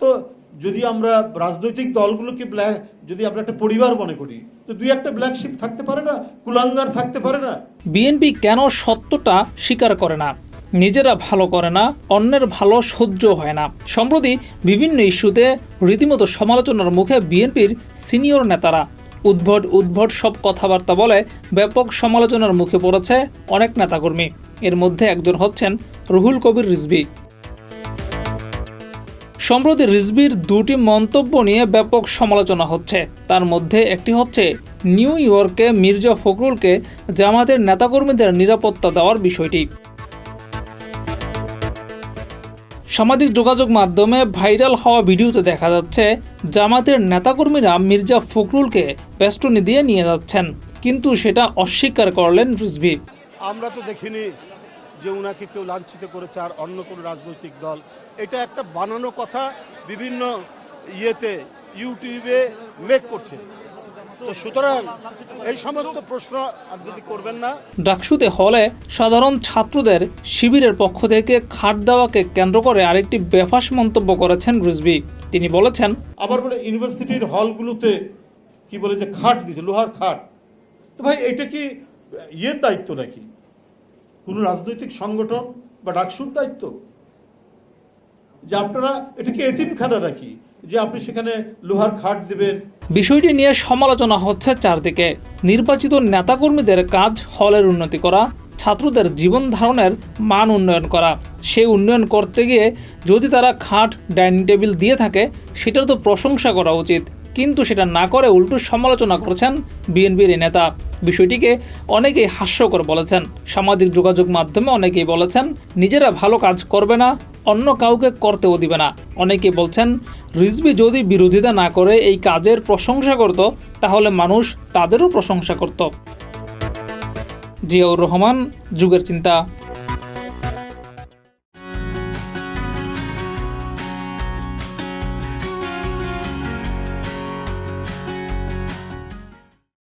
তো যদি আমরা রাজনৈতিক দলগুলোকে ব্ল্যাক যদি আমরা একটা পরিবার মনে করি, তো দুই একটা ব্ল্যাক শিপ থাকতে পারে না, কুলাঙ্গার থাকতে পারে না। বিএনপি কেন সত্যটা স্বীকার করে না? নিজেরা ভালো করে না, অন্যের ভালো সহ্য হয় না। সম্প্রতি বিভিন্ন ইস্যুতে রীতিমতো সমালোচনার মুখে বিএনপির সিনিয়র নেতারা উদ্ভট উদ্ভট সব কথাবার্তা বলে ব্যাপক সমালোচনার মুখে পড়েছে অনেক নেতাকর্মী। এর মধ্যে একজন হচ্ছেন রুহুল কবির রিজভী। সম্প্রতি রিজবির দুটি মন্তব্য নিয়ে ব্যাপক সমালোচনা হচ্ছে। তার মধ্যে একটি হচ্ছে, নিউ ইয়র্কে মির্জা ফখরুলকে জামাতের নেতাকর্মীদের নিরাপত্তা দেওয়ার বিষয়টি। সামাজিক যোগাযোগ মাধ্যমে ভাইরাল হওয়া ভিডিওতে দেখা যাচ্ছে জামাতের নেতাকর্মীরা মির্জা ফখরুলকে বেষ্টনী দিয়ে নিয়ে যাচ্ছেন। কিন্তু সেটা অস্বীকার করলেন রিজভি। আমরা তো দেখিনি। যে উনাকে কেউ লাঞ্ছিত করেছে আর অন্য কোনো রাজনৈতিক দল। এটা একটা বানানো কথা বিভিন্ন ইয়েতে ইউটিউবে মেক করছে। তো সুতরাং এই সমস্ত প্রশ্ন আপনি করবেন না। ডাকসুতে হলে সাধারণ ছাত্রদের শিবিরের পক্ষ থেকে খাট দেওয়াকে কেন্দ্র করে আরেকটি বেফাস মন্তব্য করেছেন রিজভি তিনি বলেছেন আবার বলে ইউনিভার্সিটির হলগুলোতে কি বলে যে খাট দিয়েছে লোহার খাট। তো ভাই এটা কি ইয়ের দায়িত্ব নাকি? কোনো রাজনৈতিক সংগঠন বা ডাকসুর দায়িত্ব। যে আপনারা এটা কি এতিমখানা নাকি? যে আপনি সেখানে লোহার খাট দেবেন। বিষয়টি নিয়ে সমালোচনা হচ্ছে চারদিকে। নির্বাচিত নেতাকর্মীদের কাজ হলের উন্নতি করা, ছাত্রদের জীবন ধারণের মান উন্নয়ন করা। সেই উন্নয়ন করতে গিয়ে যদি তারা খাট, ডাইনিং টেবিল দিয়ে থাকে, সেটার তো প্রশংসা করা উচিত। কিন্তু সেটা না করে উল্টো সমালোচনা করছেন বিএনপির এই নেতা। বিষয়টিকে অনেকেই হাস্যকর বলেছেন। সামাজিক যোগাযোগ মাধ্যমে অনেকেই বলেছেন, নিজেরা ভালো কাজ করবে না, অন্য কাউকে করতেও দিবে না। অনেকে বলছেন রিজবি যদি বিরোধিতা না করে এই কাজের প্রশংসা করত, তাহলে মানুষ তাদেরও প্রশংসা করত। জিয়াউর রহমান, যুগের চিন্তা।